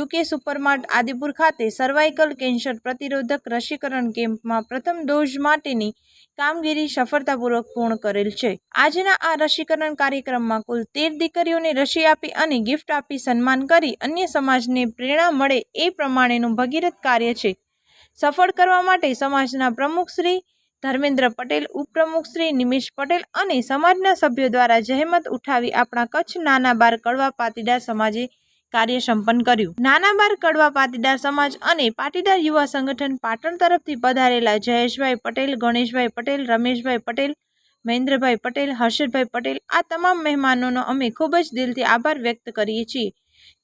UK સુપરમાર્ટ Adipur ખાતે cervical cancer પ્રતિરોધક રસીકરણ કેમ્પમાં પ્રથમ ડોઝ માટેની કામગીરી સફળતાપૂર્વક પૂર્ણ કરેલ છે. આજના આ રસીકરણ કાર્યક્રમમાં કુલ તેર દીકરીઓને રસી આપી અને ગિફ્ટ આપી સન્માન કરી અન્ય સમાજને પ્રેરણા મળે એ પ્રમાણેનું ભગીરથ કાર્ય છે. સફળ કરવા માટે સમાજના પ્રમુખ શ્રી ધર્મેન્દ્ર પટેલ, ઉપપ્રમુખ શ્રી નિમેશ પટેલ અને સમાજના સભ્યો દ્વારા જહેમત ઉઠાવી આપણા કચ્છ નાના બાર કડવા પાતીડા સમાજે કાર્ય સંપન્ન કર્યું. નાના બાર કડવા પાટીદાર સમાજ અને પાટીદાર યુવા સંગઠન પાટણ તરફથી પધારેલા જયેશભાઈ પટેલ, ગણેશભાઈ પટેલ, રમેશભાઈ પટેલ, મહેન્દ્રભાઈ પટેલ, હર્ષદભાઈ પટેલ આ તમામ મહેમાનોનો અમે ખૂબ જ દિલથી આભાર વ્યક્ત કરીએ છીએ.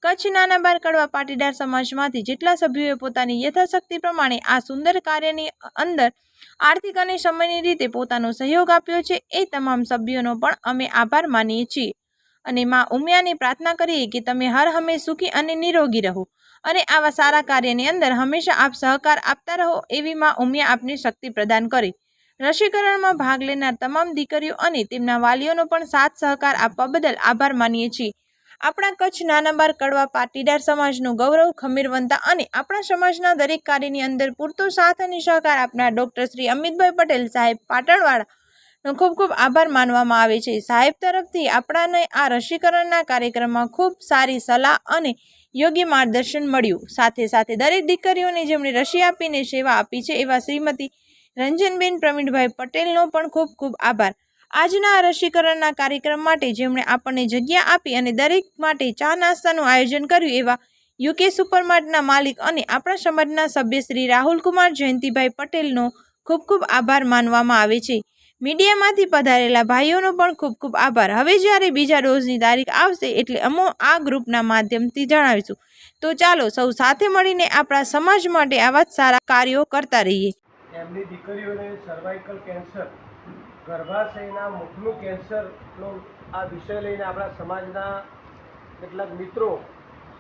કચ્છ નાના બાર કડવા પાટીદાર સમાજમાંથી જેટલા સભ્યોએ પોતાની યથાશક્તિ પ્રમાણે આ સુંદર કાર્યની અંદર આર્થિક અને સમયની રીતે પોતાનો સહયોગ આપ્યો છે, એ તમામ સભ્યોનો પણ અમે આભાર માનીએ છીએ. અને માં ઉમિયાને પ્રાર્થના કરીએ કે તમે હર હંમેશ સુખી અને નિરોગી રહો. અને આવા સારા કાર્યની અંદર હંમેશા આપ સહકાર આપતા રહો એવી માં ઉમિયા આપને શક્તિ પ્રદાન કરે. રસીકરણમાં ભાગ લેનાર તમામ દીકરીઓ અને તેમના વાલીઓનો પણ સાથ સહકાર આપવા બદલ આભાર માનીએ છીએ. આપણા કચ્છ નાના બાર કડવા પાટીદાર સમાજનું ગૌરવ, ખમીરવંતા અને આપણા સમાજના દરેક કાર્યની અંદર પૂરતો સાથ અને સહકાર આપનાર ડૉક્ટર શ્રી અમિતભાઈ પટેલ સાહેબ પાટણવાળાનો ખૂબ ખૂબ આભાર માનવામાં આવે છે. સાહેબ તરફથી આપણાને આ રસીકરણના કાર્યક્રમમાં ખૂબ સારી સલાહ અને યોગ્ય માર્ગદર્શન મળ્યું. સાથે સાથે દરેક દીકરીઓને જેમણે રસી આપીને સેવા આપી છે એવા શ્રીમતી રંજનબેન પ્રવીણભાઈ પટેલનો પણ ખૂબ ખૂબ આભાર. આજના રસીકરણના કાર્યક્રમ માટે જેમણે આપણને જગ્યા આપી અને દરેક માટે ચા નાસ્તાનું આયોજન કર્યું એવા યુકે સુપરમાર્ટના માલિક અને આપણા સમાજના સભ્ય શ્રી રાહુલકુમાર જયંતિભાઈ પટેલનો ખૂબ ખૂબ આભાર માનવામાં આવે છે. મીડિયામાંથી પધારેલા ભાઈઓનો પણ ખૂબ ખૂબ આભાર. હવે જ્યારે બીજા ડોઝની તારીખ આવશે એટલે અમો આ ગ્રુપના માધ્યમથી જણાવીશું. તો ચાલો, સૌ સાથે મળીને આપણા સમાજ માટે આવા જ સારા કાર્યો કરતા રહીએ. એમની દીકરીઓને સર્વાઇકલ કેન્સર ગર્ભાશયના મુખનું કેન્સરનો આ વિષય લઈને આપણા સમાજના કેટલાક મિત્રો,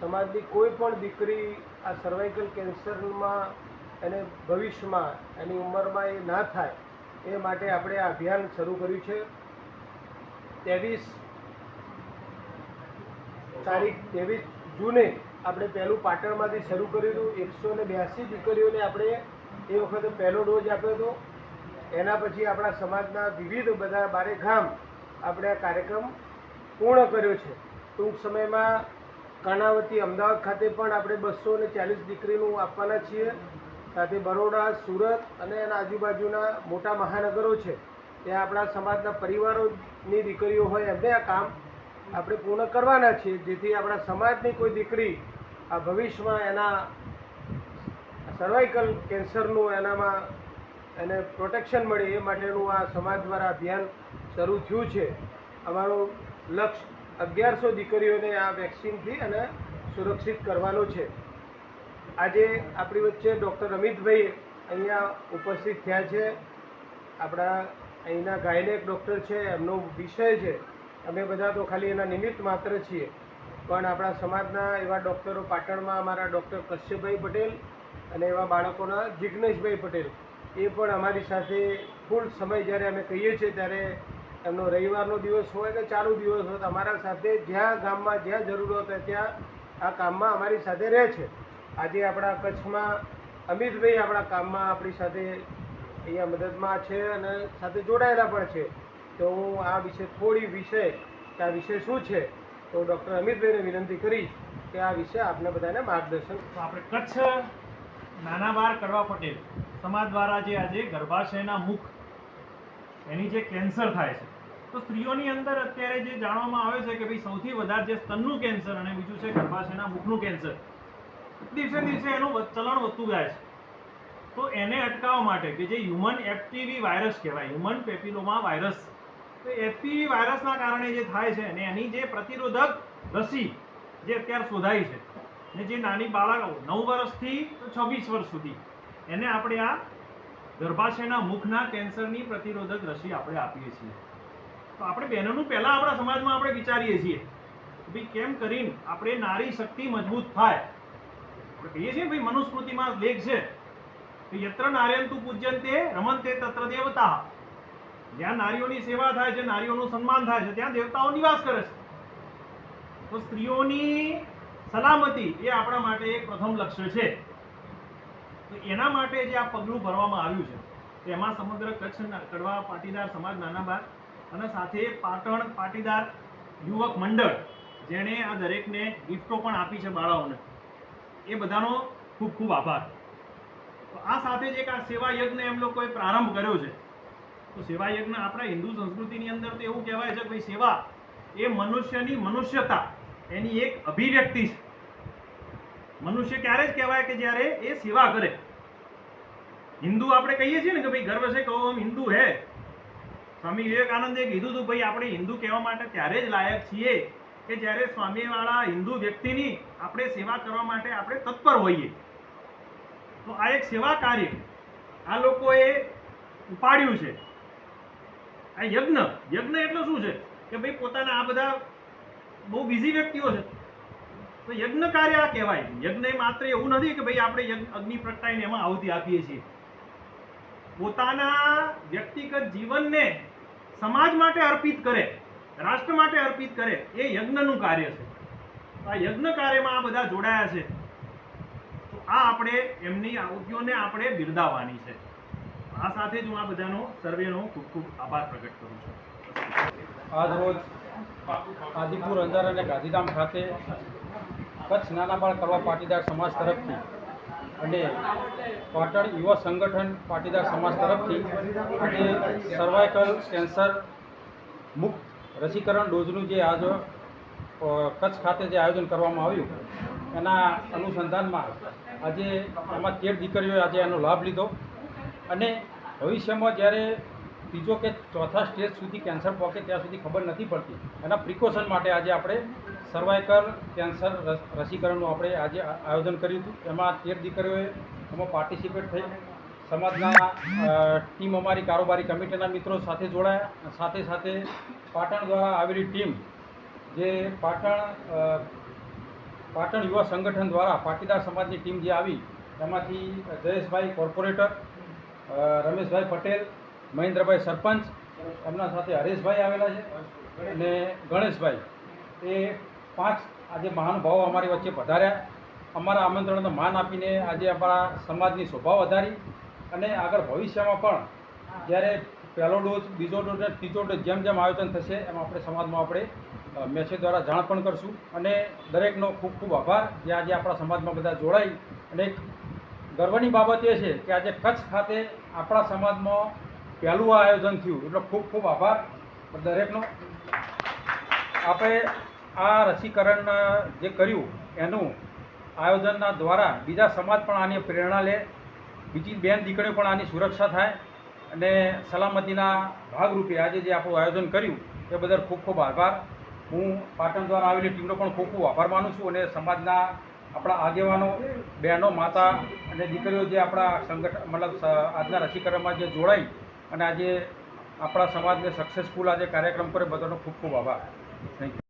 સમાજની કોઈ પણ દીકરી આ સર્વાઇકલ કેન્સરમાં એને ભવિષ્યમાં એની ઉંમરમાં એ ના થાય એ માટે આપણે આ અભિયાન શરૂ કર્યું છે. ત્રેવીસ તારીખ, ત્રેવીસ જૂને આપણે પહેલું પાટણમાંથી શરૂ કર્યું હતું. એકસો ને બ્યાસી દીકરીઓને આપણે એ વખતે પહેલો ડોઝ આપ્યો હતો. એના પછી આપણા સમાજના વિવિધ બધા બારે ગામ આપણે આ કાર્યક્રમ પૂર્ણ કર્યો છે. ટૂંક સમયમાં કર્ણાવતી અમદાવાદ ખાતે પણ આપણે બસો ને ચાલીસ દીકરીનું આપવાના છીએ. સાથે બરોડા, સુરત અને એના આજુબાજુના મોટા મહાનગરો છે. ત્યાં આપણા સમાજના પરિવારોની દીકરીઓ હોય એમને આ કામ આપણે પૂર્ણ કરવાના છીએ. જેથી આપણા સમાજની કોઈ દીકરી આ ભવિષ્યમાં એના સર્વાઇકલ કેન્સરનું એનામાં એને પ્રોટેક્શન મળે એ માટેનું આ સમાજ દ્વારા અભિયાન શરૂ થયું છે. અમારું લક્ષ્ય અગિયારસો દીકરીઓને આ વેક્સિનથી અને સુરક્ષિત કરવાનો છે. આજે આપણી વચ્ચે ડૉક્ટર અમિતભાઈ અહીંયા ઉપસ્થિત થયા છે. આપણા અહીંના ગાયનેક ડૉક્ટર છે, એમનો વિષય છે. અમે બધા તો ખાલી એના નિમિત્ત માત્ર છીએ. પણ આપણા સમાજના એવા ડૉક્ટરો પાટણમાં અમારા ડૉક્ટર કશ્યપભાઈ પટેલ અને એવા બાળકોના જિજ્ઞેશભાઈ પટેલ, એ પણ અમારી સાથે ફૂલ સમય જ્યારે અમે કહીએ છીએ ત્યારે એમનો રવિવારનો દિવસ હોય કે ચાલુ દિવસ હોય તો અમારા સાથે જ્યાં ગામમાં જ્યાં જરૂર હોય ત્યાં આ કામમાં અમારી સાથે રહે છે. આજે આપણા કચ્છમાં અમિતભાઈ આપણા કામમાં આપણી સાથે અહીંયા મદદમાં છે અને સાથે જોડાયેલા પણ છે. તો હું આ વિશે થોડી વિષય કે આ વિષય શું છે, તો ડૉક્ટર અમિતભાઈને વિનંતી કરીશ કે આ વિશે આપને બધાને માર્ગદર્શન. તો આપણે કચ્છ નાના બાર કરવા પટેલ સમાજ દ્વારા જે આજે ગર્ભાશયના મુખ, એની જે કેન્સર થાય છે. તો સ્ત્રીઓની અંદર અત્યારે જે જાણવામાં આવે છે કે ભાઈ સૌથી વધારે જે સ્તનનું કેન્સર અને બીજું છે ગર્ભાશયના મુખનું કેન્સર દિવસે દિવસે એનું ચલણ વધતું જાય છે. તો એને અટકાવવા માટે કે જે હ્યુમન એફટીવી વાયરસ કહેવાય હ્યુમન પેપિલોમા વાયરસ તો એફટીવી વાયરસના કારણે જે થાય છે અને એની જે પ્રતિરોધક રસી જે અત્યારે શોધાઈ છે ને જે નાની બાળકો નવ વર્ષથી તો છવ્વીસ વર્ષ સુધી, એને આપણે આ ગર્ભાશયના મુખના કેન્સરની પ્રતિરોધક રસી આપણે આપીએ છીએ. તો આપણે બહેનોનું પહેલાં આપણા સમાજમાં આપણે વિચારીએ છીએ કે કેમ કરીને આપણે નારી શક્તિ મજબૂત થાય? આપણે કહીએ છીએ, ભાઈ મનુસ્મૃતિમાં લેખ છે. કે યત્ર નાર્યંતુ પૂજ્યંતે રમંતે તત્ર દેવતા. જ્યાં નારીઓની સેવા થાય છે, નારીઓનું સન્માન થાય છે, ત્યાં દેવતાઓ નિવાસ કરે છે. તો સ્ત્રીઓની સલામતી એ આપણા માટે એક પ્રથમ લક્ષ્ય છે. તો એના માટે જે આ પગલું ભરવામાં આવ્યું છે તેમાં સમગ્ર કચ્છ કડવા પાટીદાર સમાજ નાનાબાર અને સાથે પાટણ પાટીદાર યુવક મંડળ, જેણે આ દરેકને ગિફ્ટો પણ આપી છે બાળાઓને. એ બધાનો ખૂબ ખૂબ આભાર. આ સાથે જ એક આ સેવા યજ્ઞ એમ લોકોએ પ્રારંભ કર્યો છે. તો સેવા યજ્ઞ આપણા હિન્દુ સંસ્કૃતિની અંદર તો એવું કહેવાય છે ભાઈ સેવા એ મનુષ્યની મનુષ્યતા, એની એક અભિવ્યક્તિ છે. મનુષ્ય ક્યારે જ કહેવાય કે જ્યારે એ સેવા કરે. હિન્દુ આપણે કહીએ છીએ ને કે ભાઈ ગર્વ છે કહો આમ હિન્દુ હે. સ્વામી વિવેકાનંદે કીધું હતું ભાઈ આપણે હિન્દુ કહેવા માટે ત્યારે જ લાયક છીએ. કે જ્યારે સ્વામીવાળા હિન્દુ વ્યક્તિની આપણે સેવા કરવા માટે આપણે તત્પર હોઈએ. તો આ એક સેવા કાર્ય આ લોકોએ ઉપાડ્યું છે. આ યજ્ઞ યજ્ઞ એટલે શું છે? કે ભાઈ પોતાના આ બધા બહુ બિઝી વ્યક્તિઓ છે. તો યજ્ઞ કાર્ય આ કહેવાય. યજ્ઞ માત્ર એવું નથી કે ભાઈ આપણે અગ્નિ પ્રગટાઈને એમાં આહુતિ આપીએ છીએ. પોતાના વ્યક્તિગત જીવનને સમાજ માટે અર્પિત કરે. રાષ્ટ્ર માટે અર્પિત કરે, એ યજ્ઞનું કાર્ય છે. આ યજ્ઞ કાર્યમાં આ બધા જોડાયા છે. તો આ આપણે એમની આવૃત્તિઓને આપણે બિરદાવવાની છે. આ સાથે જ હું આ બધાનો, સર્વેનો ખૂબ ખૂબ આભાર પ્રગટ કરું છું. આજ રોજ આદિપુર અંજાર અને ગાંધીધામ ખાતે કચ્છ નાના બાળ કરવા પાટીદાર સમાજ તરફથી અને પાટણ યુવા સંગઠન પાટીદાર સમાજ તરફથી આજે સર્વાઇકલ કેન્સર મુક્ત રસીકરણ ડોઝનું જે આજ કચ્છ ખાતે જે આયોજન કરવામાં આવ્યું, એના અનુસંધાનમાં આજે એમાં તેર દીકરીઓએ આજે એનો લાભ લીધો. અને ભવિષ્યમાં જ્યારે ત્રીજો કે ચોથા સ્ટેજ સુધી કેન્સર પહોંચે ત્યાં સુધી ખબર નથી પડતી. એના પ્રિકોશન માટે આજે આપણે સર્વાઇકલ કેન્સર રસીકરણનું આપણે આજે આયોજન કર્યું હતું. એમાં તેર દીકરીઓએ એમાં પાર્ટિસિપેટ થઈ. સમાજના ટીમ અમારી કારોબારી કમિટીના મિત્રો સાથે જોડાયા. સાથે સાથે પાટણ દ્વારા આવેલી ટીમ, જે પાટણ પાટણ યુવા સંગઠન દ્વારા પાટીદાર સમાજની ટીમ જે આવી એમાંથી જયેશભાઈ કોર્પોરેટર રમેશભાઈ પટેલ, મહેન્દ્રભાઈ સરપંચ, એમના સાથે હરેશભાઈ આવેલા છે અને ગણેશભાઈ. એ પાંચ આજે મહાનુભાવો અમારી વચ્ચે પધાર્યા. અમારા આમંત્રણને માન આપીને આજે અમારા સમાજની શોભા વધારી. અને આગળ ભવિષ્યમાં પણ જ્યારે પહેલો ડોઝ બીજો ડોઝ અને ત્રીજો ડોઝ જેમ જેમ આયોજન થશે એમ આપણે સમાજમાં આપણે મેસેજ દ્વારા જાણ પણ કરશું. અને દરેકનો ખૂબ ખૂબ આભાર જે આજે આપણા સમાજમાં બધા જોડાઈ. અને ગર્વની બાબત એ છે કે આજે કચ્છ ખાતે આપણા સમાજમાં પહેલું આ આયોજન થયું. એટલે ખૂબ ખૂબ આભાર દરેકનો. આપણે આ રસીકરણ જે કર્યું એનું આયોજનના દ્વારા બીજા સમાજ પણ આની પ્રેરણા લે. બીજી બેન દીકરીઓ પણ આની સુરક્ષા થાય અને સલામતીના ભાગરૂપે આજે જે આપણું આયોજન કર્યું, એ બદલ ખૂબ ખૂબ આભાર. હું પાટણ દ્વારા આવેલી ટીમનો પણ ખૂબ ખૂબ આભાર માનું છું અને સમાજના આપણા આગેવાનો, બહેનો, માતા અને દીકરીઓ જે આપણા સંગઠન મતલબ આજના રસીકરણમાં જે જોડાઈ અને આજે આપણા સમાજને સક્સેસફુલ આજે કાર્યક્રમ કરે બધાનો ખૂબ ખૂબ આભાર. Thank you